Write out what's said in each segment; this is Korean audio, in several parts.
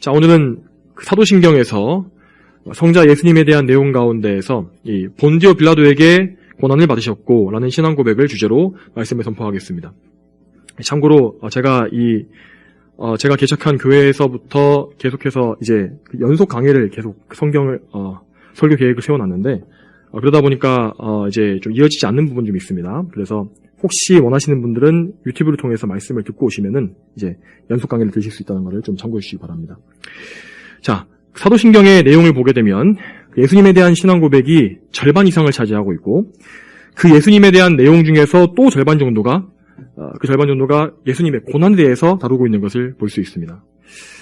자, 오늘은 그 사도신경에서 성자 예수님에 대한 내용 가운데에서 이 본디오 빌라도에게 고난을 받으셨고 라는 신앙 고백을 주제로 말씀을 선포하겠습니다. 참고로 어, 제가 이 어, 제가 개척한 교회에서부터 계속해서 이제 그 연속 강의를 계속 성경을 어, 설교 계획을 세워놨는데 어, 그러다 보니까 어, 이제 좀 이어지지 않는 부분 좀 있습니다. 그래서 혹시 원하시는 분들은 유튜브를 통해서 말씀을 듣고 오시면은 이제 연속 강의를 들으실 수 있다는 것을 좀 참고해 주시기 바랍니다. 자, 사도신경의 내용을 보게 되면 예수님에 대한 신앙 고백이 절반 이상을 차지하고 있고 그 예수님에 대한 내용 중에서 또 절반 정도가 어, 그 절반 정도가 예수님의 고난에 대해서 다루고 있는 것을 볼 수 있습니다.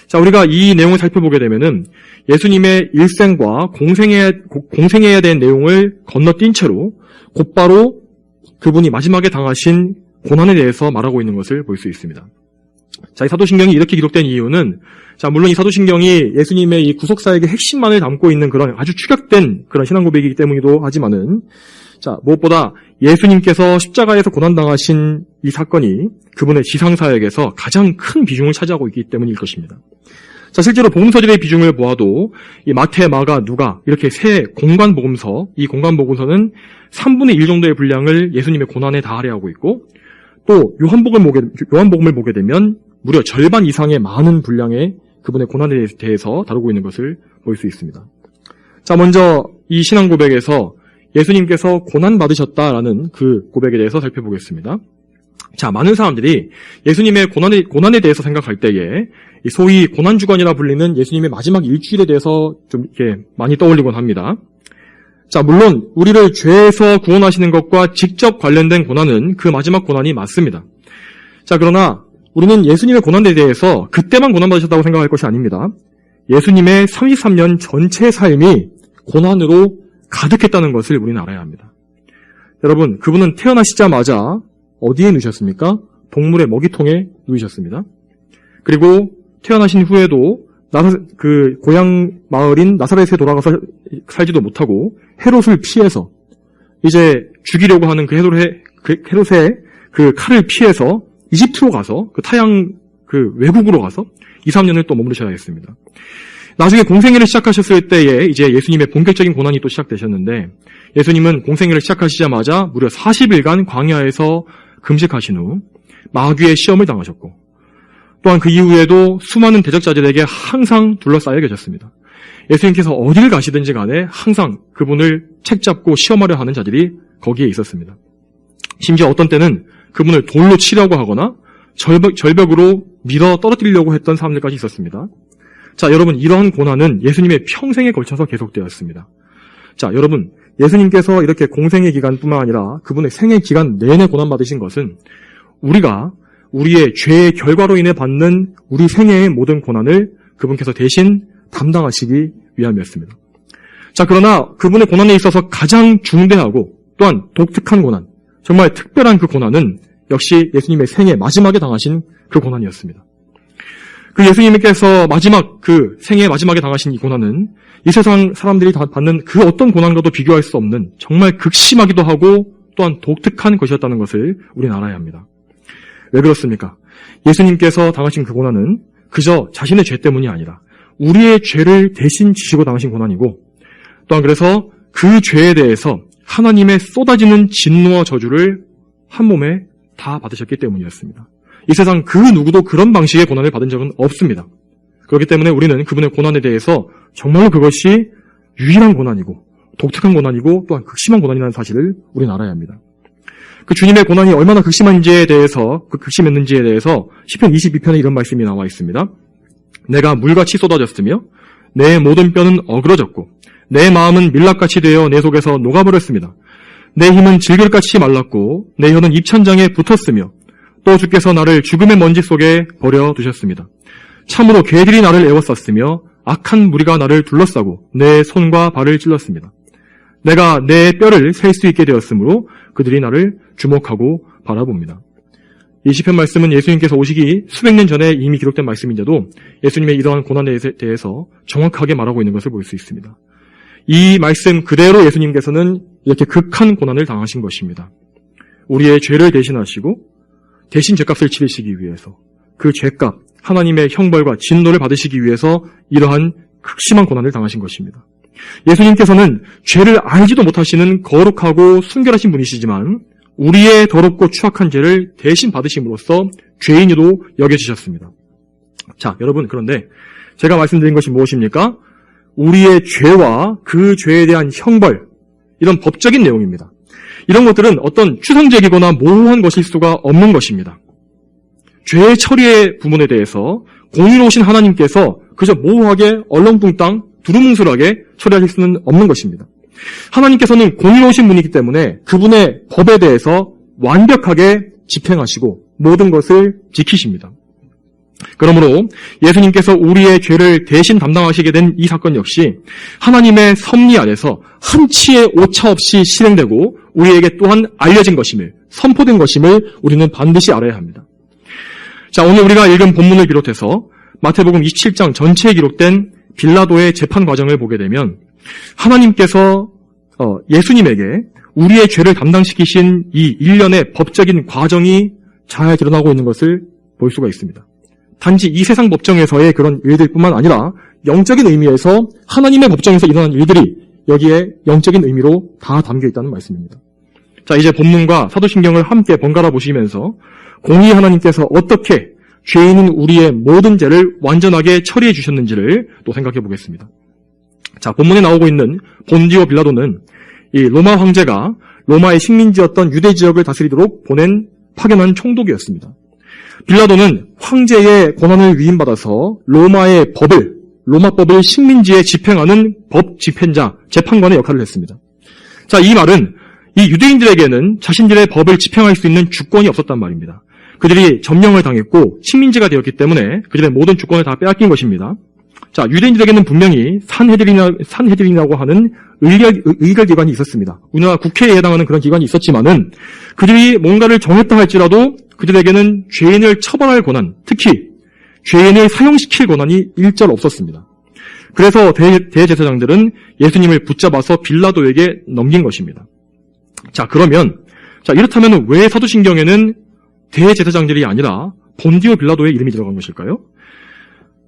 자, 우리가 이 내용을 살펴보게 되면은 예수님의 일생과 공생해야, 공생해야 된 내용을 건너뛴 채로 곧바로 그분이 마지막에 당하신 고난에 대해서 말하고 있는 것을 볼 수 있습니다. 자, 이 사도신경이 이렇게 기록된 이유는 자, 물론 이 사도신경이 예수님의 이 구속사역의 핵심만을 담고 있는 그런 아주 축약된 그런 신앙 고백이기 때문이기도 하지만은 자, 무엇보다 예수님께서 십자가에서 고난당하신 이 사건이 그분의 지상사역에서 가장 큰 비중을 차지하고 있기 때문일 것입니다. 자, 실제로 복음서들의 비중을 보아도 이 마태, 마가, 누가 이렇게 세 공간 복음서, 이 공간 복음서는 3분의 1 정도의 분량을 예수님의 고난에 다하려 하고 있고 또 요한복음을 보게, 요한복음을 보게 되면 무려 절반 이상의 많은 분량의 그분의 고난에 대해서 다루고 있는 것을 볼 수 있습니다. 자, 먼저 이 신앙 고백에서 예수님께서 고난 받으셨다라는 그 고백에 대해서 살펴보겠습니다. 자, 많은 사람들이 예수님의 고난에, 고난에 대해서 생각할 때에 소위 고난주간이라 불리는 예수님의 마지막 일주일에 대해서 좀 이렇게 많이 떠올리곤 합니다. 자, 물론 우리를 죄에서 구원하시는 것과 직접 관련된 고난은 그 마지막 고난이 맞습니다. 자, 그러나 우리는 예수님의 고난에 대해서 그때만 고난받으셨다고 생각할 것이 아닙니다. 예수님의 33년 전체 삶이 고난으로 가득했다는 것을 우리는 알아야 합니다. 여러분, 그분은 태어나시자마자 어디에 누셨습니까? 동물의 먹이통에 누이셨습니다. 그리고 태어나신 후에도 나사, 그 고향 마을인 나사렛에 돌아가서 살지도 못하고 헤롯을 피해서 이제 죽이려고 하는 그 헤롯의 그 헤롯의 그 칼을 피해서 이집트로 가서 그 타양 그 외국으로 가서 2, 3년을 또 머무르셔야 했습니다. 나중에 공생애를 시작하셨을 때에 이제 예수님의 본격적인 고난이 또 시작되셨는데 예수님은 공생애를 시작하시자마자 무려 40일간 광야에서 금식하신 후 마귀의 시험을 당하셨고 또한 그 이후에도 수많은 대적자들에게 항상 둘러싸여 계셨습니다. 예수님께서 어딜 가시든지 간에 항상 그분을 책잡고 시험하려 하는 자들이 거기에 있었습니다. 심지어 어떤 때는 그분을 돌로 치려고 하거나 절벽, 절벽으로 밀어 떨어뜨리려고 했던 사람들까지 있었습니다. 자, 여러분, 이러한 고난은 예수님의 평생에 걸쳐서 계속되었습니다. 자, 여러분, 예수님께서 이렇게 공생의 기간뿐만 아니라 그분의 생애 기간 내내 고난받으신 것은 우리가 우리의 죄의 결과로 인해 받는 우리 생애의 모든 고난을 그분께서 대신 담당하시기 위함이었습니다. 자, 그러나 그분의 고난에 있어서 가장 중대하고 또한 독특한 고난, 정말 특별한 그 고난은 역시 예수님의 생애 마지막에 당하신 그 고난이었습니다. 그 예수님께서 마지막 그 생애 마지막에 당하신 이 고난은 이 세상 사람들이 받는 그 어떤 고난과도 비교할 수 없는 정말 극심하기도 하고 또한 독특한 것이었다는 것을 우리는 알아야 합니다. 왜 그렇습니까? 예수님께서 당하신 그 고난은 그저 자신의 죄 때문이 아니라 우리의 죄를 대신 지시고 당하신 고난이고 또한 그래서 그 죄에 대해서 하나님의 쏟아지는 진노와 저주를 한 몸에 다 받으셨기 때문이었습니다. 이 세상 그 누구도 그런 방식의 고난을 받은 적은 없습니다. 그렇기 때문에 우리는 그분의 고난에 대해서 정말로 그것이 유일한 고난이고 독특한 고난이고 또한 극심한 고난이라는 사실을 우리는 알아야 합니다. 그 주님의 고난이 얼마나 극심한지에 대해서 그 극심했는지에 대해서 10편 22편에 이런 말씀이 나와 있습니다. 내가 물같이 쏟아졌으며 내 모든 뼈는 어그러졌고 내 마음은 밀랍같이 되어 내 속에서 녹아버렸습니다. 내 힘은 질글같이 말랐고 내 혀는 입천장에 붙었으며 또 주께서 나를 죽음의 먼지 속에 버려 두셨습니다. 참으로 개들이 나를 애워쌌으며 악한 무리가 나를 둘러싸고 내 손과 발을 찔렀습니다. 내가 내 뼈를 셀 수 있게 되었으므로 그들이 나를 주목하고 바라봅니다. 이 시편 말씀은 예수님께서 오시기 수백 년 전에 이미 기록된 말씀인데도 예수님의 이러한 고난에 대해서 정확하게 말하고 있는 것을 볼 수 있습니다. 이 말씀 그대로 예수님께서는 이렇게 극한 고난을 당하신 것입니다. 우리의 죄를 대신하시고 대신 죄값을 치르시기 위해서 그 죄값, 하나님의 형벌과 진노를 받으시기 위해서 이러한 극심한 고난을 당하신 것입니다. 예수님께서는 죄를 알지도 못하시는 거룩하고 순결하신 분이시지만 우리의 더럽고 추악한 죄를 대신 받으심으로써 죄인으로 여겨지셨습니다. 자, 여러분 그런데 제가 말씀드린 것이 무엇입니까? 우리의 죄와 그 죄에 대한 형벌 이런 법적인 내용입니다. 이런 것들은 어떤 추상적이거나 모호한 것일 수가 없는 것입니다. 죄 처리의 부분에 대해서 공의로우신 하나님께서 그저 모호하게 얼렁뚱땅 두루뭉술하게 처리하실 수는 없는 것입니다. 하나님께서는 공의로우신 분이기 때문에 그분의 법에 대해서 완벽하게 집행하시고 모든 것을 지키십니다. 그러므로 예수님께서 우리의 죄를 대신 담당하시게 된 이 사건 역시 하나님의 섭리 안에서 한치의 오차 없이 실행되고 우리에게 또한 알려진 것임을 선포된 것임을 우리는 반드시 알아야 합니다. 자, 오늘 우리가 읽은 본문을 비롯해서 마태복음 27장 전체에 기록된 빌라도의 재판 과정을 보게 되면 하나님께서 어, 예수님에게 우리의 죄를 담당시키신 이 일련의 법적인 과정이 잘 드러나고 있는 것을 볼 수가 있습니다. 단지 이 세상 법정에서의 그런 일들뿐만 아니라 영적인 의미에서 하나님의 법정에서 일어난 일들이 여기에 영적인 의미로 다 담겨 있다는 말씀입니다. 자, 이제 본문과 사도신경을 함께 번갈아 보시면서 공의 하나님께서 어떻게 죄인인 우리의 모든 죄를 완전하게 처리해 주셨는지를 또 생각해 보겠습니다. 자, 본문에 나오고 있는 본디오 빌라도는 이 로마 황제가 로마의 식민지였던 유대 지역을 다스리도록 보낸 파견한 총독이었습니다. 빌라도는 황제의 권한을 위임받아서 로마의 법을 로마법을 식민지에 집행하는 법 집행자 재판관의 역할을 했습니다. 자, 이 말은 이 유대인들에게는 자신들의 법을 집행할 수 있는 주권이 없었단 말입니다. 그들이 점령을 당했고 식민지가 되었기 때문에 그들의 모든 주권을 다 빼앗긴 것입니다. 자, 유대인들에게는 분명히 산헤드린이나, 산헤드린이라고 하는 의결, 의결 기관이 있었습니다. 우리나라 국회에 해당하는 그런 기관이 있었지만은 그들이 뭔가를 정했다 할지라도 그들에게는 죄인을 처벌할 권한, 특히 죄인을 사형시킬 권한이 일절 없었습니다. 그래서 대, 대제사장들은 예수님을 붙잡아서 빌라도에게 넘긴 것입니다. 자, 그러면 자, 이렇다면 왜 사도신경에는 대제사장들이 아니라 본디오 빌라도의 이름이 들어간 것일까요?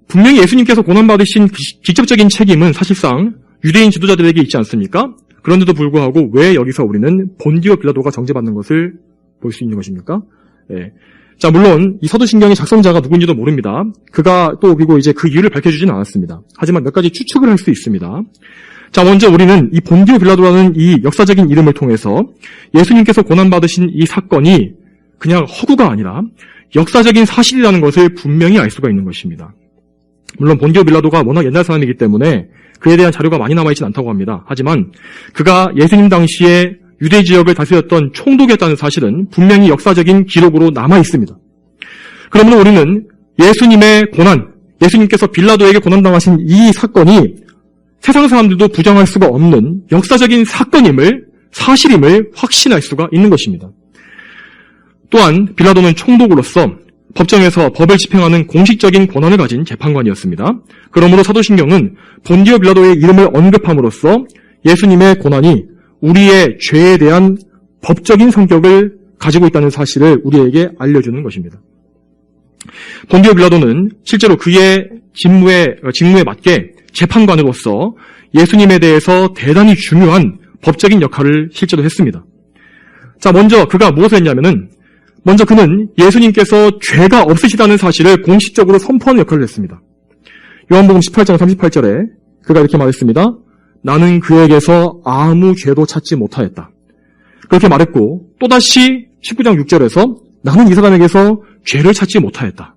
분명히 예수님께서 고난받으신 그 직접적인 책임은 사실상 유대인 지도자들에게 있지 않습니까? 그런데도 불구하고 왜 여기서 우리는 본디오 빌라도가 정죄받는 것을 볼 수 있는 것입니까? 예. 자, 물론 이 서두신경의 작성자가 누군지도 모릅니다. 그가 또 그리고 이제 그 이유를 밝혀주지는 않았습니다. 하지만 몇 가지 추측을 할 수 있습니다. 자, 먼저 우리는 이 본디오 빌라도라는 이 역사적인 이름을 통해서 예수님께서 고난받으신 이 사건이 그냥 허구가 아니라 역사적인 사실이라는 것을 분명히 알 수가 있는 것입니다. 물론 본디오 빌라도가 워낙 옛날 사람이기 때문에 그에 대한 자료가 많이 남아있진 않다고 합니다. 하지만 그가 예수님 당시에 유대 지역을 다스렸던 총독이었다는 사실은 분명히 역사적인 기록으로 남아 있습니다. 그러므로 우리는 예수님의 고난, 예수님께서 빌라도에게 고난당하신 이 사건이 세상 사람들도 부정할 수가 없는 역사적인 사건임을 사실임을 확신할 수가 있는 것입니다. 또한 빌라도는 총독으로서 법정에서 법을 집행하는 공식적인 권한을 가진 재판관이었습니다. 그러므로 사도신경은 본디오 빌라도의 이름을 언급함으로써 예수님의 고난이 우리의 죄에 대한 법적인 성격을 가지고 있다는 사실을 우리에게 알려주는 것입니다. 본디오 빌라도는 실제로 그의 직무에, 직무에 맞게 재판관으로서 예수님에 대해서 대단히 중요한 법적인 역할을 실제로 했습니다. 자, 먼저 그가 무엇을 했냐면은 먼저 그는 예수님께서 죄가 없으시다는 사실을 공식적으로 선포하는 역할을 했습니다. 요한복음 18장 38절에 그가 이렇게 말했습니다. 나는 그에게서 아무 죄도 찾지 못하였다. 그렇게 말했고 또다시 19장 6절에서 나는 이 사람에게서 죄를 찾지 못하였다.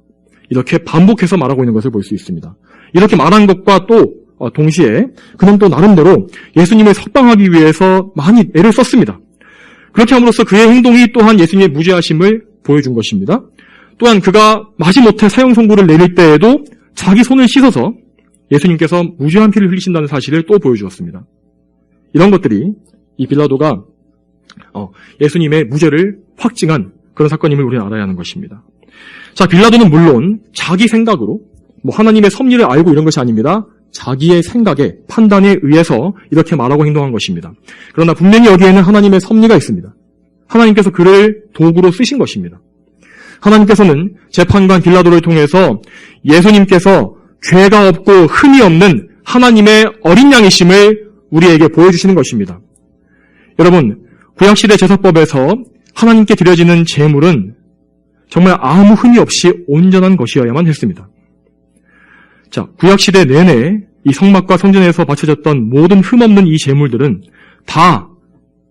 이렇게 반복해서 말하고 있는 것을 볼 수 있습니다. 이렇게 말한 것과 또 어, 동시에 그는 또 나름대로 예수님을 석방하기 위해서 많이 애를 썼습니다. 그렇게 함으로써 그의 행동이 또한 예수님의 무죄하심을 보여준 것입니다. 또한 그가 마지못해 사형 선고를 내릴 때에도 자기 손을 씻어서 예수님께서 무죄한 피를 흘리신다는 사실을 또 보여주었습니다. 이런 것들이 이 빌라도가 어, 예수님의 무죄를 확증한 그런 사건임을 우리는 알아야 하는 것입니다. 자, 빌라도는 물론 자기 생각으로 뭐 하나님의 섭리를 알고 이런 것이 아닙니다. 자기의 생각에 판단에 의해서 이렇게 말하고 행동한 것입니다. 그러나 분명히 여기에는 하나님의 섭리가 있습니다. 하나님께서 그를 도구로 쓰신 것입니다. 하나님께서는 재판관 빌라도를 통해서 예수님께서 죄가 없고 흠이 없는 하나님의 어린 양이심을 우리에게 보여주시는 것입니다. 여러분, 구약시대 제사법에서 하나님께 드려지는 제물은 정말 아무 흠이 없이 온전한 것이어야만 했습니다. 자, 구약시대 내내 이 성막과 성전에서 바쳐졌던 모든 흠없는 이 제물들은 다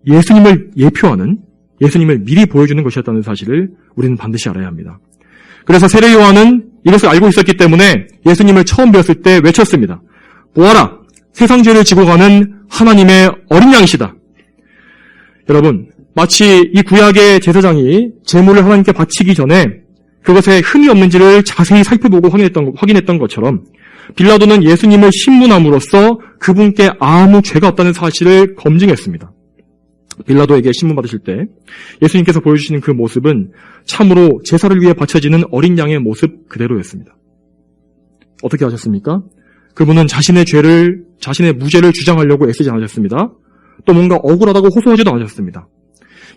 예수님을 예표하는 예수님을 미리 보여주는 것이었다는 사실을 우리는 반드시 알아야 합니다. 그래서 세례 요한은 이것을 알고 있었기 때문에 예수님을 처음 뵈었을 때 외쳤습니다. 보아라, 세상 죄를 지고 가는 하나님의 어린 양이시다. 여러분, 마치 이 구약의 제사장이 제물을 하나님께 바치기 전에 그것에 흠이 없는지를 자세히 살펴보고 확인했던, 확인했던 것처럼 빌라도는 예수님을 신문함으로써 그분께 아무 죄가 없다는 사실을 검증했습니다. 빌라도에게 신문 받으실 때 예수님께서 보여주시는 그 모습은 참으로 제사를 위해 바쳐지는 어린 양의 모습 그대로였습니다. 어떻게 하셨습니까? 그분은 자신의 죄를, 자신의 무죄를 주장하려고 애쓰지 않으셨습니다. 또 뭔가 억울하다고 호소하지도 않으셨습니다.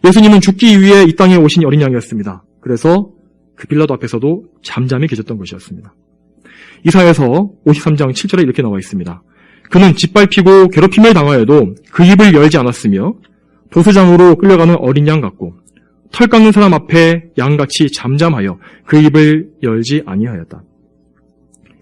예수님은 죽기 위해 이 땅에 오신 어린 양이었습니다. 그래서 그 빌라도 앞에서도 잠잠히 계셨던 것이었습니다. 이사에서 53장 7절에 이렇게 나와 있습니다. 그는 짓밟히고 괴롭힘을 당하여도 그 입을 열지 않았으며 도수장으로 끌려가는 어린 양 같고 털 깎는 사람 앞에 양같이 잠잠하여 그 입을 열지 아니하였다.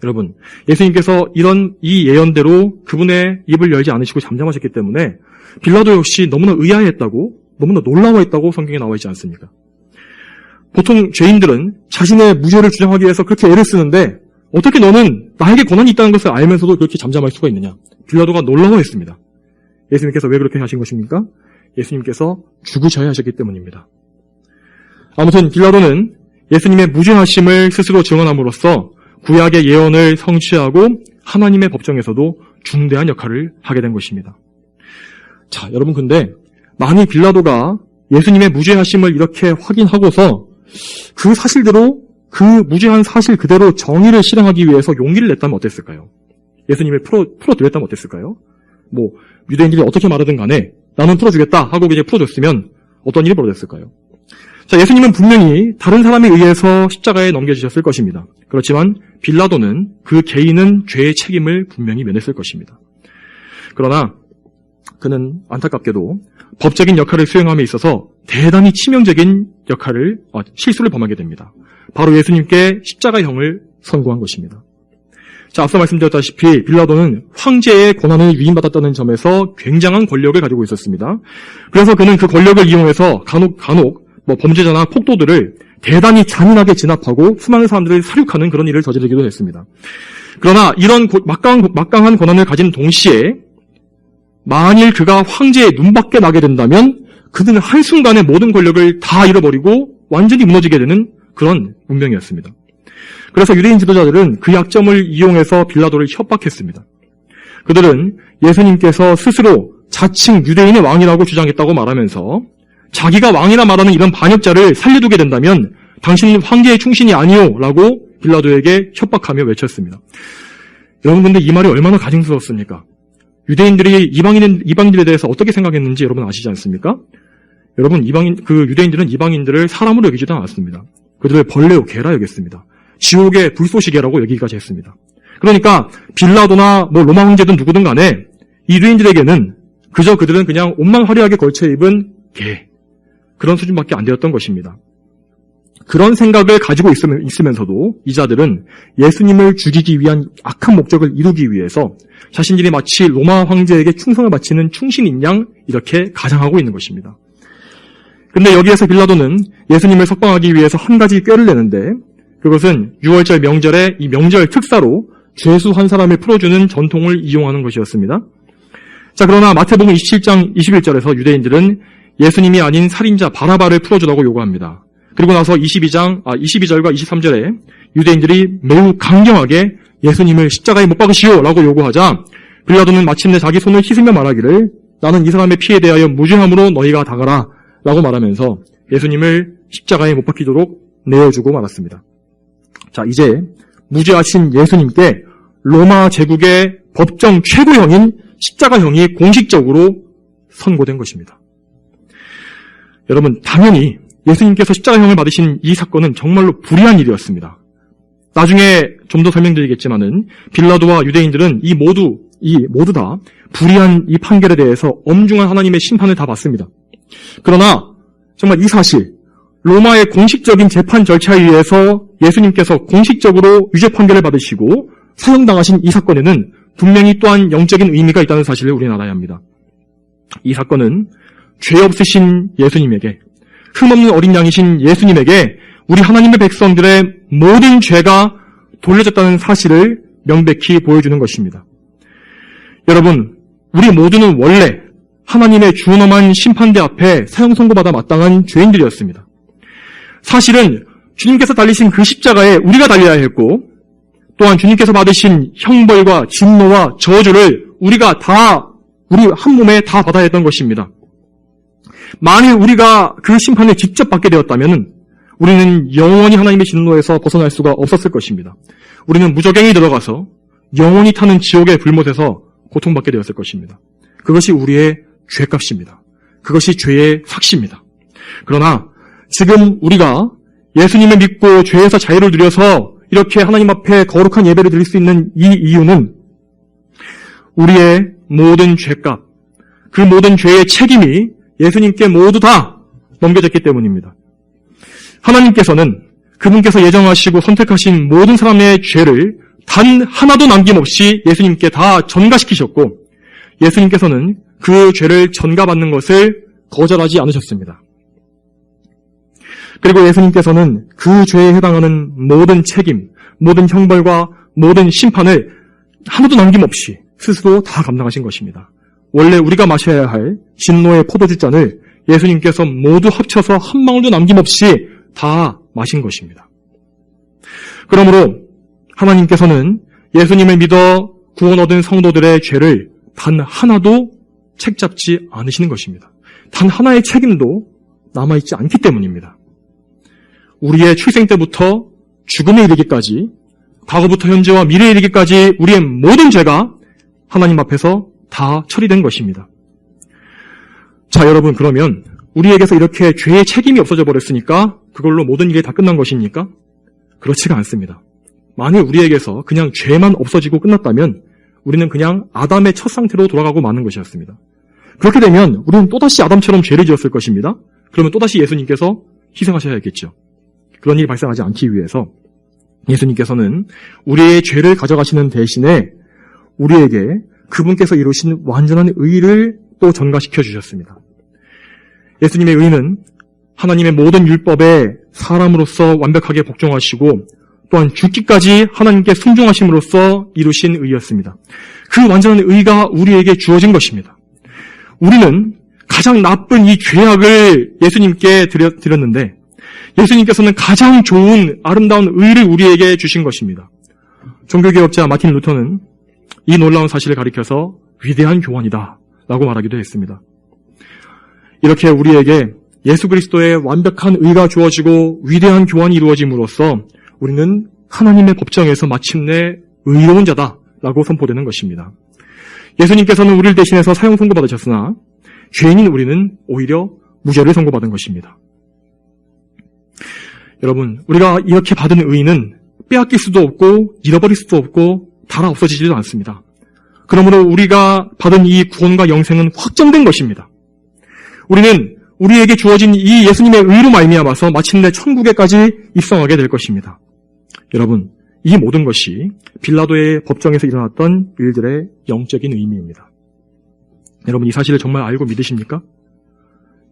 여러분, 예수님께서 이런 이 예언대로 그분의 입을 열지 않으시고 잠잠하셨기 때문에 빌라도 역시 너무나 의아했다고, 너무나 놀라워했다고 성경에 나와 있지 않습니까? 보통 죄인들은 자신의 무죄를 주장하기 위해서 그렇게 애를 쓰는데 어떻게 너는 나에게 권한이 있다는 것을 알면서도 그렇게 잠잠할 수가 있느냐? 빌라도가 놀라워했습니다. 예수님께서 왜 그렇게 하신 것입니까? 예수님께서 죽으셔야 하셨기 때문입니다. 아무튼 빌라도는 예수님의 무죄하심을 스스로 증언함으로써 구약의 예언을 성취하고 하나님의 법정에서도 중대한 역할을 하게 된 것입니다. 자, 여러분 근데 만일 빌라도가 예수님의 무죄하심을 이렇게 확인하고서 그 사실대로 그 무죄한 사실 그대로 정의를 실행하기 위해서 용기를 냈다면 어땠을까요? 예수님을 풀어, 풀어드렸다면 어땠을까요? 뭐, 유대인들이 어떻게 말하든 간에 나는 풀어주겠다 하고 그냥 풀어줬으면 어떤 일이 벌어졌을까요? 자, 예수님은 분명히 다른 사람에 의해서 십자가에 넘겨지셨을 것입니다. 그렇지만 빌라도는 그 개인은 죄의 책임을 분명히 면했을 것입니다. 그러나 그는 안타깝게도 법적인 역할을 수행함에 있어서 대단히 치명적인 역할을 어, 실수를 범하게 됩니다. 바로 예수님께 십자가형을 선고한 것입니다. 자, 앞서 말씀드렸다시피 빌라도는 황제의 권한을 위임받았다는 점에서 굉장한 권력을 가지고 있었습니다. 그래서 그는 그 권력을 이용해서 간혹 간혹 뭐 범죄자나 폭도들을 대단히 잔인하게 진압하고 수많은 사람들을 사륙하는 그런 일을 저지르기도 했습니다. 그러나 이런 막강, 막강한 권한을 가진 동시에 만일 그가 황제의 눈밖에 나게 된다면 그는 한순간에 모든 권력을 다 잃어버리고 완전히 무너지게 되는 그런 운명이었습니다. 그래서 유대인 지도자들은 그 약점을 이용해서 빌라도를 협박했습니다. 그들은 예수님께서 스스로 자칭 유대인의 왕이라고 주장했다고 말하면서 자기가 왕이라 말하는 이런 반역자를 살려두게 된다면 당신은 황제의 충신이 아니오 라고 빌라도에게 협박하며 외쳤습니다. 여러분 근데 이 말이 얼마나 가증스럽습니까? 유대인들이 이방인, 이방인들에 대해서 어떻게 생각했는지 여러분 아시지 않습니까? 여러분 이방인, 그 유대인들은 이방인들을 사람으로 여기지도 않았습니다. 그들을 벌레요 개라 여겼습니다. 지옥의 불쏘시개라고 여기까지 했습니다. 그러니까 빌라도나 뭐 로마 황제든 누구든 간에 유대인들에게는 그저 그들은 그냥 옷만 화려하게 걸쳐 입은 개 그런 수준밖에 안 되었던 것입니다. 그런 생각을 가지고 있으면서도 이자들은 예수님을 죽이기 위한 악한 목적을 이루기 위해서 자신들이 마치 로마 황제에게 충성을 바치는 충신인 양 이렇게 가장하고 있는 것입니다. 근데 여기에서 빌라도는 예수님을 석방하기 위해서 한 가지 꾀를 내는데 그것은 6월절 명절에 이 명절 특사로 죄수 한 사람을 풀어주는 전통을 이용하는 것이었습니다. 자, 그러나 마태복음 27장 21절에서 유대인들은 예수님이 아닌 살인자 바라바를 풀어주라고 요구합니다. 그리고 나서 22장, 아, 22절과 23절에 유대인들이 매우 강경하게 예수님을 십자가에 못 박으시오! 라고 요구하자 빌라도는 마침내 자기 손을 씻으며 말하기를 나는 이 사람의 피에 대하여 무죄함으로 너희가 당하라 라고 말하면서 예수님을 십자가에 못 박히도록 내어주고 말았습니다. 자, 이제 무죄하신 예수님께 로마 제국의 법정 최고형인 십자가형이 공식적으로 선고된 것입니다. 여러분, 당연히 예수님께서 십자가형을 받으신 이 사건은 정말로 불의한 일이었습니다. 나중에 좀 더 설명드리겠지만은 빌라도와 유대인들은 이 모두 이 모두 다 불의한 이 판결에 대해서 엄중한 하나님의 심판을 다 받습니다. 그러나 정말 이 사실 로마의 공식적인 재판 절차에 의해서 예수님께서 공식적으로 유죄 판결을 받으시고 사형당하신 이 사건에는 분명히 또한 영적인 의미가 있다는 사실을 우리는 알아야 합니다. 이 사건은 죄 없으신 예수님에게 흠없는 어린 양이신 예수님에게 우리 하나님의 백성들의 모든 죄가 돌려졌다는 사실을 명백히 보여주는 것입니다. 여러분, 우리 모두는 원래 하나님의 준엄한 심판대 앞에 사형 선고받아 마땅한 죄인들이었습니다. 사실은 주님께서 달리신 그 십자가에 우리가 달려야 했고 또한 주님께서 받으신 형벌과 진노와 저주를 우리가 다 우리 한 몸에 다 받아야 했던 것입니다. 만일 우리가 그 심판을 직접 받게 되었다면 우리는 영원히 하나님의 진노에서 벗어날 수가 없었을 것입니다. 우리는 무적행이 들어가서 영원히 타는 지옥의 불못에서 고통받게 되었을 것입니다. 그것이 우리의 죄값입니다. 그것이 죄의 삭시입니다. 그러나 지금 우리가 예수님을 믿고 죄에서 자유를 누려서 이렇게 하나님 앞에 거룩한 예배를 드릴 수 있는 이 이유는 우리의 모든 죄값, 그 모든 죄의 책임이 예수님께 모두 다 넘겨졌기 때문입니다. 하나님께서는 그분께서 예정하시고 선택하신 모든 사람의 죄를 단 하나도 남김없이 예수님께 다 전가시키셨고 예수님께서는 그 죄를 전가받는 것을 거절하지 않으셨습니다. 그리고 예수님께서는 그 죄에 해당하는 모든 책임, 모든 형벌과 모든 심판을 하나도 남김없이 스스로 다 감당하신 것입니다. 원래 우리가 마셔야 할 진노의 포도주 잔을 예수님께서 모두 합쳐서 한 방울도 남김없이 다 마신 것입니다. 그러므로 하나님께서는 예수님을 믿어 구원 얻은 성도들의 죄를 단 하나도 책잡지 않으시는 것입니다. 단 하나의 책임도 남아있지 않기 때문입니다. 우리의 출생 때부터 죽음에 이르기까지 과거부터 현재와 미래에 이르기까지 우리의 모든 죄가 하나님 앞에서 다 처리된 것입니다. 자, 여러분, 그러면 우리에게서 이렇게 죄의 책임이 없어져 버렸으니까 그걸로 모든 일이 다 끝난 것입니까? 그렇지가 않습니다. 만일 우리에게서 그냥 죄만 없어지고 끝났다면 우리는 그냥 아담의 첫 상태로 돌아가고 마는 것이었습니다. 그렇게 되면 우리는 또다시 아담처럼 죄를 지었을 것입니다. 그러면 또다시 예수님께서 희생하셔야겠죠. 그런 일이 발생하지 않기 위해서 예수님께서는 우리의 죄를 가져가시는 대신에 우리에게 그분께서 이루신 완전한 의를 또 전가시켜 주셨습니다. 예수님의 의는 하나님의 모든 율법에 사람으로서 완벽하게 복종하시고 또한 죽기까지 하나님께 순종하심으로써 이루신 의였습니다. 그 완전한 의가 우리에게 주어진 것입니다. 우리는 가장 나쁜 이 죄악을 예수님께 드렸는데 예수님께서는 가장 좋은 아름다운 의를 우리에게 주신 것입니다. 종교개혁자 마틴 루터는 이 놀라운 사실을 가리켜서 위대한 교환이다 라고 말하기도 했습니다. 이렇게 우리에게 예수 그리스도의 완벽한 의가 주어지고 위대한 교환이 이루어짐으로써 우리는 하나님의 법정에서 마침내 의로운 자다 라고 선포되는 것입니다. 예수님께서는 우리를 대신해서 사형 선고받으셨으나 죄인인 우리는 오히려 무죄를 선고받은 것입니다. 여러분, 우리가 이렇게 받은 의는 빼앗길 수도 없고 잃어버릴 수도 없고 달아 없어지지도 않습니다. 그러므로 우리가 받은 이 구원과 영생은 확정된 것입니다. 우리는 우리에게 주어진 이 예수님의 의로 말미암아서 마침내 천국에까지 입성하게 될 것입니다. 여러분, 이 모든 것이 빌라도의 법정에서 일어났던 일들의 영적인 의미입니다. 여러분, 이 사실을 정말 알고 믿으십니까?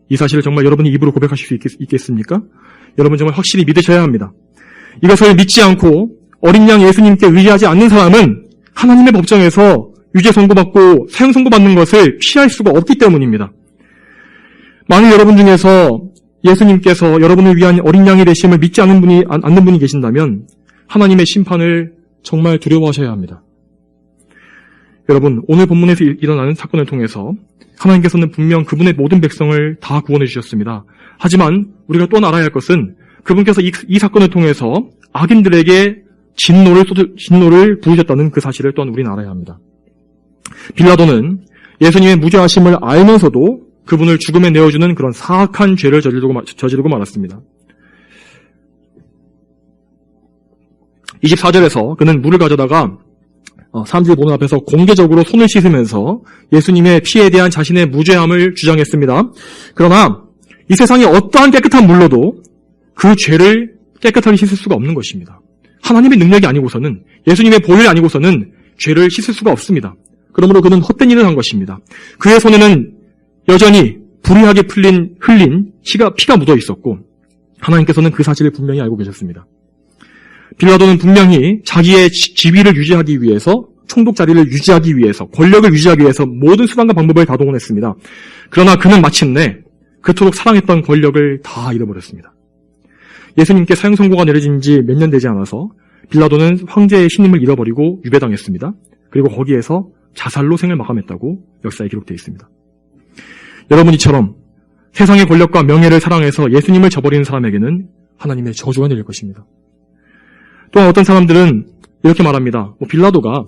이 사실을 정말 여러분이 입으로 고백하실 수 있겠, 습니까 여러분 정말 확실히 믿으셔야 합니다. 이것을 믿지 않고 어린 양 예수님께 의지하지 않는 사람은 하나님의 법정에서 유죄 선고받고 사형 선고받는 것을 피할 수가 없기 때문입니다. 만일 여러분 중에서 예수님께서 여러분을 위한 어린 양이 되심을 믿지 않는 분이 않는 분이 계신다면 하나님의 심판을 정말 두려워하셔야 합니다. 여러분 오늘 본문에서 일어나는 사건을 통해서 하나님께서는 분명 그분의 모든 백성을 다 구원해 주셨습니다. 하지만 우리가 또 알아야 할 것은 그분께서 이, 이 사건을 통해서 악인들에게 진노를 진노를 부으셨다는 그 사실을 또한 우리는 알아야 합니다. 빌라도는 예수님의 무죄하심을 알면서도 그분을 죽음에 내어주는 그런 사악한 죄를 저지르고, 마- 저지르고 말았습니다. 24절에서 그는 물을 가져다가 어, 사람들이 보는 앞에서 공개적으로 손을 씻으면서 예수님의 피에 대한 자신의 무죄함을 주장했습니다. 그러나 이 세상에 어떠한 깨끗한 물로도 그 죄를 깨끗하게 씻을 수가 없는 것입니다. 하나님의 능력이 아니고서는 예수님의 보혈이 아니고서는 죄를 씻을 수가 없습니다. 그러므로 그는 헛된 일을 한 것입니다. 그의 손에는 여전히 불의하게 풀린 흘린 피가, 피가 묻어 있었고 하나님께서는 그 사실을 분명히 알고 계셨습니다. 빌라도는 분명히 자기의 지- 지위를 유지하기 위해서 총독 자리를 유지하기 위해서 권력을 유지하기 위해서 모든 수단과 방법을 다 동원했습니다. 그러나 그는 마침내 그토록 사랑했던 권력을 다 잃어버렸습니다. 예수님께 사형 선고가 내려진 지 몇 년 되지 않아서 빌라도는 황제의 신임을 잃어버리고 유배당했습니다. 그리고 거기에서 자살로 생을 마감했다고 역사에 기록되어 있습니다. 여러분 이처럼 세상의 권력과 명예를 사랑해서 예수님을 저버리는 사람에게는 하나님의 저주가 내릴 것입니다. 또한 어떤 사람들은 이렇게 말합니다. 뭐 빌라도가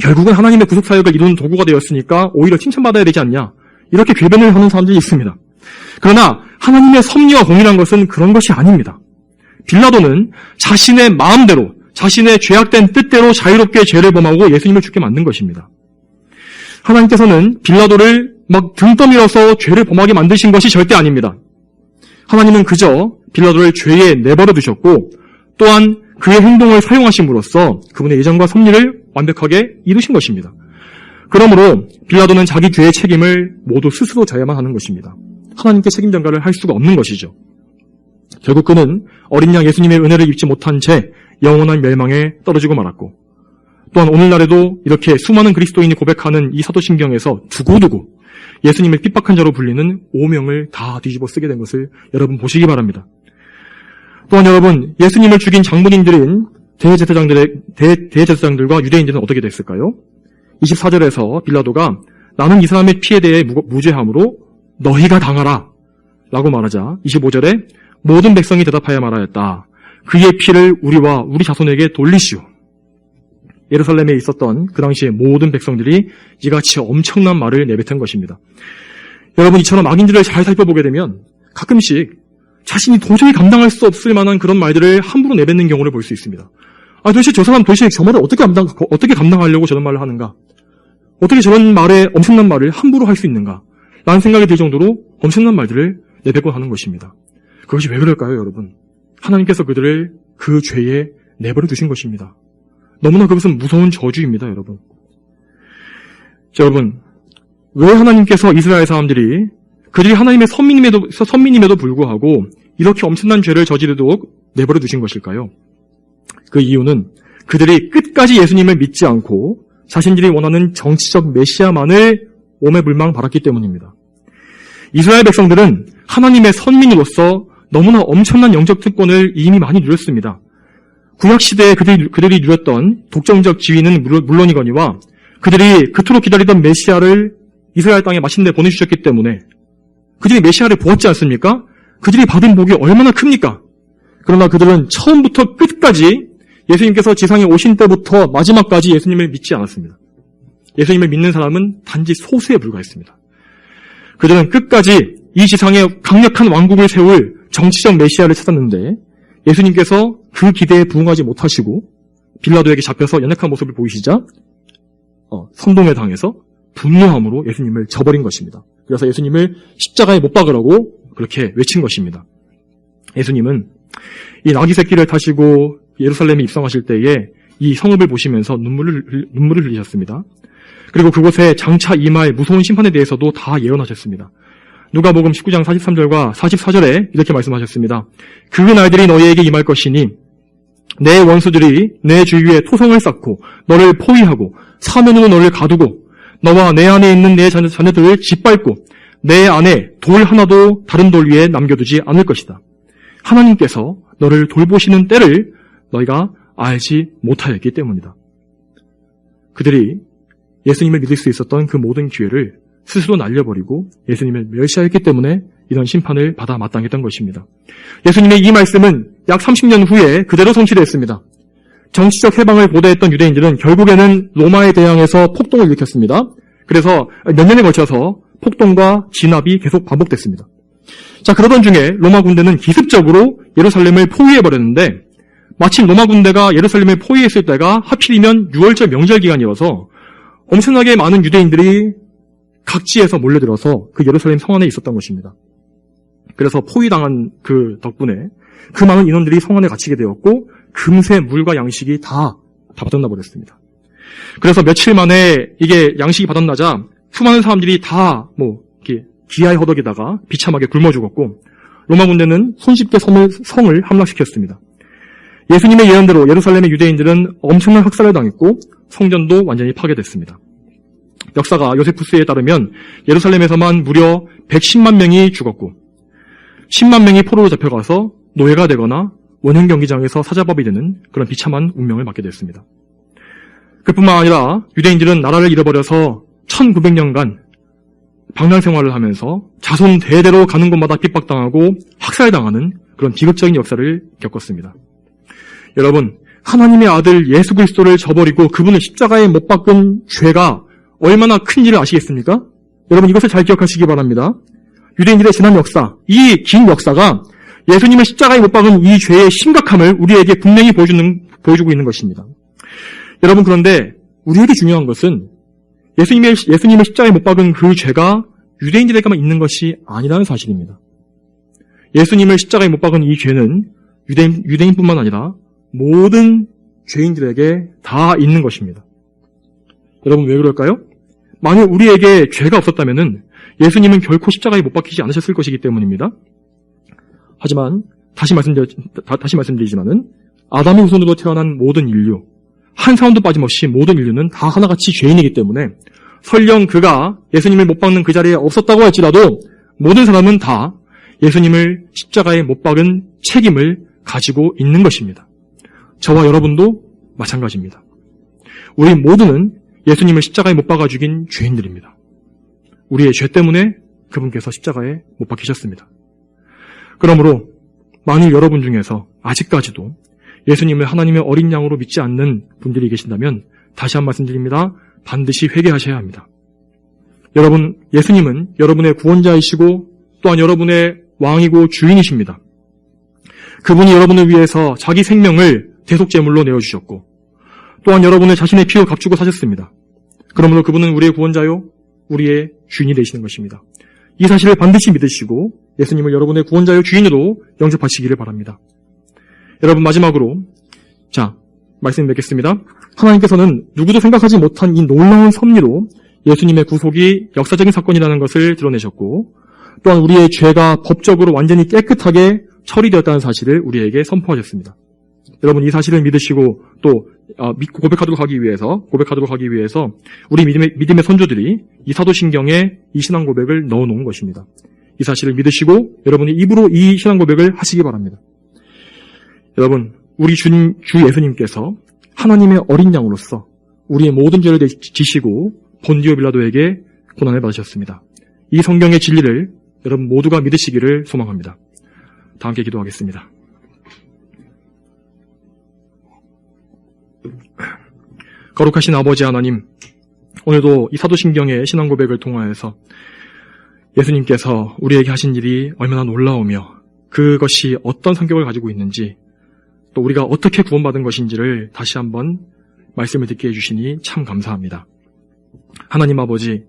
결국은 하나님의 구속 사역을 이루는 도구가 되었으니까 오히려 칭찬받아야 되지 않냐. 이렇게 궤변을 하는 사람들이 있습니다. 그러나 하나님의 섭리와 공이란 것은 그런 것이 아닙니다. 빌라도는 자신의 마음대로 자신의 죄악된 뜻대로 자유롭게 죄를 범하고 예수님을 죽게 만든 것입니다. 하나님께서는 빌라도를 막 등 떠밀어서 죄를 범하게 만드신 것이 절대 아닙니다. 하나님은 그저 빌라도를 죄에 내버려 두셨고 또한 그의 행동을 사용하심으로써 그분의 예정과 섭리를 완벽하게 이루신 것입니다. 그러므로 빌라도는 자기 죄의 책임을 모두 스스로 져야만 하는 것입니다. 하나님께 책임 전가를 할 수가 없는 것이죠. 결국 그는 어린 양 예수님의 은혜를 입지 못한 채 영원한 멸망에 떨어지고 말았고 또한 오늘날에도 이렇게 수많은 그리스도인이 고백하는 이 사도신경에서 두고두고 예수님을 핍박한 자로 불리는 오명을 다 뒤집어 쓰게 된 것을 여러분 보시기 바랍니다. 또한 여러분 예수님을 죽인 장본인들인 대제사장들의 대, 대제사장들과 유대인들은 어떻게 됐을까요? 24절에서 빌라도가 나는 이 사람의 피에 대해 무, 무죄함으로 너희가 당하라 라고 말하자 25절에 모든 백성이 대답하여 말하였다. 그의 피를 우리와 우리 자손에게 돌리시오. 예루살렘에 있었던 그 당시의 모든 백성들이 이같이 엄청난 말을 내뱉은 것입니다. 여러분 이처럼 악인들을 잘 살펴보게 되면 가끔씩 자신이 도저히 감당할 수 없을 만한 그런 말들을 함부로 내뱉는 경우를 볼 수 있습니다. 아, 도대체 저 사람 도대체 저 말을 어떻게 감당, 어떻게 감당하려고 저런 말을 하는가? 어떻게 저런 말에 엄청난 말을 함부로 할 수 있는가? 라는 생각이 들 정도로 엄청난 말들을 내뱉곤 하는 것입니다. 그것이 왜 그럴까요, 여러분? 하나님께서 그들을 그 죄에 내버려 두신 것입니다. 너무나 그것은 무서운 저주입니다, 여러분. 자, 여러분. 왜 하나님께서 이스라엘 사람들이 그들이 하나님의 선민임에도, 선민임에도 불구하고 이렇게 엄청난 죄를 저지르도록 내버려 두신 것일까요? 그 이유는 그들이 끝까지 예수님을 믿지 않고 자신들이 원하는 정치적 메시아만을 몸에 불망 바랐기 때문입니다. 이스라엘 백성들은 하나님의 선민으로서 너무나 엄청난 영적 특권을 이미 많이 누렸습니다. 구약 시대에 그들이, 그들이 누렸던 독점적 지위는 물론- 물론이거니와 그들이 그토록 기다리던 메시아를 이스라엘 땅에 마침내 보내주셨기 때문에 그들이 메시아를 보았지 않습니까? 그들이 받은 복이 얼마나 큽니까? 그러나 그들은 처음부터 끝까지 예수님께서 지상에 오신 때부터 마지막까지 예수님을 믿지 않았습니다. 예수님을 믿는 사람은 단지 소수에 불과했습니다. 그들은 끝까지 이 지상에 강력한 왕국을 세울 정치적 메시아를 찾았는데 예수님께서 그 기대에 부응하지 못하시고 빌라도에게 잡혀서 연약한 모습을 보이시자 어, 선동에 당해서 분노함으로 예수님을 저버린 것입니다. 그래서 예수님을 십자가에 못 박으라고 그렇게 외친 것입니다. 예수님은 이 나귀 새끼를 타시고 예루살렘에 입성하실 때에 이 성읍을 보시면서 눈물을, 흘- 눈물을 흘리셨습니다. 그리고 그곳에 장차 임할 무서운 심판에 대해서도 다 예언하셨습니다. 누가복음 19장 43절과 44절에 이렇게 말씀하셨습니다. 그 날들이 너희에게 임할 것이니 내 원수들이 내 주위에 토성을 쌓고 너를 포위하고 사면으로 너를 가두고 너와 내 안에 있는 내 자녀, 자녀들을 짓밟고 내 안에 돌 하나도 다른 돌 위에 남겨두지 않을 것이다. 하나님께서 너를 돌보시는 때를 너희가 알지 못하였기 때문이다. 그들이 예수님을 믿을 수 있었던 그 모든 기회를 스스로 날려버리고 예수님을 멸시하였기 때문에 이런 심판을 받아 마땅했던 것입니다. 예수님의 이 말씀은 약 30년 후에 그대로 성취됐습니다. 정치적 해방을 고대했던 유대인들은 결국에는 로마에 대항해서 폭동을 일으켰습니다. 그래서 몇 년에 걸쳐서 폭동과 진압이 계속 반복됐습니다. 자, 그러던 중에 로마 군대는 기습적으로 예루살렘을 포위해버렸는데 마침 로마 군대가 예루살렘을 포위했을 때가 하필이면 6월절 명절 기간이어서 엄청나게 많은 유대인들이 각지에서 몰려들어서 그 예루살렘 성 안에 있었던 것입니다. 그래서 포위당한 그 덕분에 그 많은 인원들이 성 안에 갇히게 되었고 금세 물과 양식이 다, 다 바닥나 버렸습니다. 그래서 며칠 만에 이게 양식이 바닥나자 수많은 사람들이 다 뭐 이렇게 기아의 허덕에다가 비참하게 굶어 죽었고 로마 군대는 손쉽게 성을, 성을 함락시켰습니다. 예수님의 예언대로 예루살렘의 유대인들은 엄청난 학살을 당했고 성전도 완전히 파괴됐습니다. 역사가 요세푸스에 따르면 예루살렘에서만 무려 110만 명이 죽었고 10만 명이 포로로 잡혀가서 노예가 되거나 원형 경기장에서 사자밥이 되는 그런 비참한 운명을 맞게 됐습니다. 그뿐만 아니라 유대인들은 나라를 잃어버려서 1900년간 방랑 생활을 하면서 자손 대대로 가는 곳마다 핍박당하고 학살당하는 그런 비극적인 역사를 겪었습니다. 여러분, 하나님의 아들 예수 그리스도를 저버리고 그분을 십자가에 못 박은 죄가 얼마나 큰지를 아시겠습니까? 여러분 이것을 잘 기억하시기 바랍니다. 유대인들의 지난 역사, 이 긴 역사가 예수님을 십자가에 못 박은 이 죄의 심각함을 우리에게 분명히 보여주는, 보여주고 있는 것입니다. 여러분 그런데 우리에게 중요한 것은 예수님의, 예수님을 십자가에 못 박은 그 죄가 유대인들에게만 있는 것이 아니라는 사실입니다. 예수님을 십자가에 못 박은 이 죄는 유대인, 유대인뿐만 아니라 모든 죄인들에게 다 있는 것입니다. 여러분 왜 그럴까요? 만약 우리에게 죄가 없었다면 예수님은 결코 십자가에 못 박히지 않으셨을 것이기 때문입니다. 하지만 다시 말씀드리, 다시 말씀드리지만은 아담의 후손으로 태어난 모든 인류 한 사람도 빠짐없이 모든 인류는 다 하나같이 죄인이기 때문에 설령 그가 예수님을 못 박는 그 자리에 없었다고 할지라도 모든 사람은 다 예수님을 십자가에 못 박은 책임을 가지고 있는 것입니다. 저와 여러분도 마찬가지입니다. 우리 모두는 예수님을 십자가에 못 박아 죽인 죄인들입니다. 우리의 죄 때문에 그분께서 십자가에 못 박히셨습니다. 그러므로 만일 여러분 중에서 아직까지도 예수님을 하나님의 어린 양으로 믿지 않는 분들이 계신다면 다시 한 말씀 드립니다. 반드시 회개하셔야 합니다. 여러분, 예수님은 여러분의 구원자이시고 또한 여러분의 왕이고 주인이십니다. 그분이 여러분을 위해서 자기 생명을 대속제물로 내어주셨고 또한 여러분을 자신의 피로 값주고 사셨습니다. 그러므로 그분은 우리의 구원자요, 우리의 주인이 되시는 것입니다. 이 사실을 반드시 믿으시고 예수님을 여러분의 구원자요 주인으로 영접하시기를 바랍니다. 여러분 마지막으로 자 말씀 맺겠습니다. 하나님께서는 누구도 생각하지 못한 이 놀라운 섭리로 예수님의 구속이 역사적인 사건이라는 것을 드러내셨고 또한 우리의 죄가 법적으로 완전히 깨끗하게 처리되었다는 사실을 우리에게 선포하셨습니다. 여러분 이 사실을 믿으시고 또 어, 믿고 고백하도록 하기 위해서 고백하도록 하기 위해서 우리 믿음의, 믿음의 선조들이 이 사도신경에 이 신앙 고백을 넣어놓은 것입니다. 이 사실을 믿으시고 여러분이 입으로 이 신앙 고백을 하시기 바랍니다. 여러분 우리 주님 주 예수님께서 하나님의 어린 양으로서 우리의 모든 죄를 지시고 본디오 빌라도에게 고난을 받으셨습니다. 이 성경의 진리를 여러분 모두가 믿으시기를 소망합니다. 다 함께 기도하겠습니다. 거룩하신 아버지 하나님, 오늘도 이 사도신경의 신앙 고백을 통하여서 예수님께서 우리에게 하신 일이 얼마나 놀라우며 그것이 어떤 성격을 가지고 있는지 또 우리가 어떻게 구원받은 것인지를 다시 한번 말씀을 듣게 해주시니 참 감사합니다. 하나님 아버지,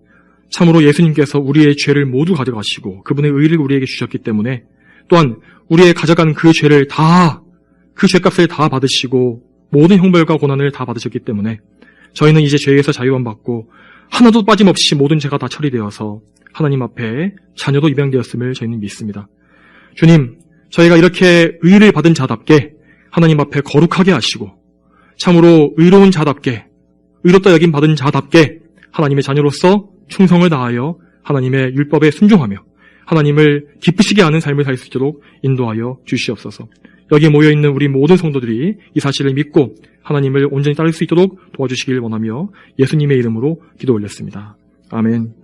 참으로 예수님께서 우리의 죄를 모두 가져가시고 그분의 의를 우리에게 주셨기 때문에 또한 우리의 가져간 그 죄를 다, 그 죄값을 다 받으시고 모든 형벌과 고난을 다 받으셨기 때문에 저희는 이제 죄에서 자유함 받고 하나도 빠짐없이 모든 죄가 다 처리되어서 하나님 앞에 자녀도 입양되었음을 저희는 믿습니다. 주님, 저희가 이렇게 의를 받은 자답게 하나님 앞에 거룩하게 하시고 참으로 의로운 자답게 의롭다 여김 받은 자답게 하나님의 자녀로서 충성을 다하여 하나님의 율법에 순종하며 하나님을 기쁘시게 하는 삶을 살 수 있도록 인도하여 주시옵소서. 여기에 모여 있는 우리 모든 성도들이 이 사실을 믿고 하나님을 온전히 따를 수 있도록 도와주시길 원하며 예수님의 이름으로 기도 올렸습니다. 아멘.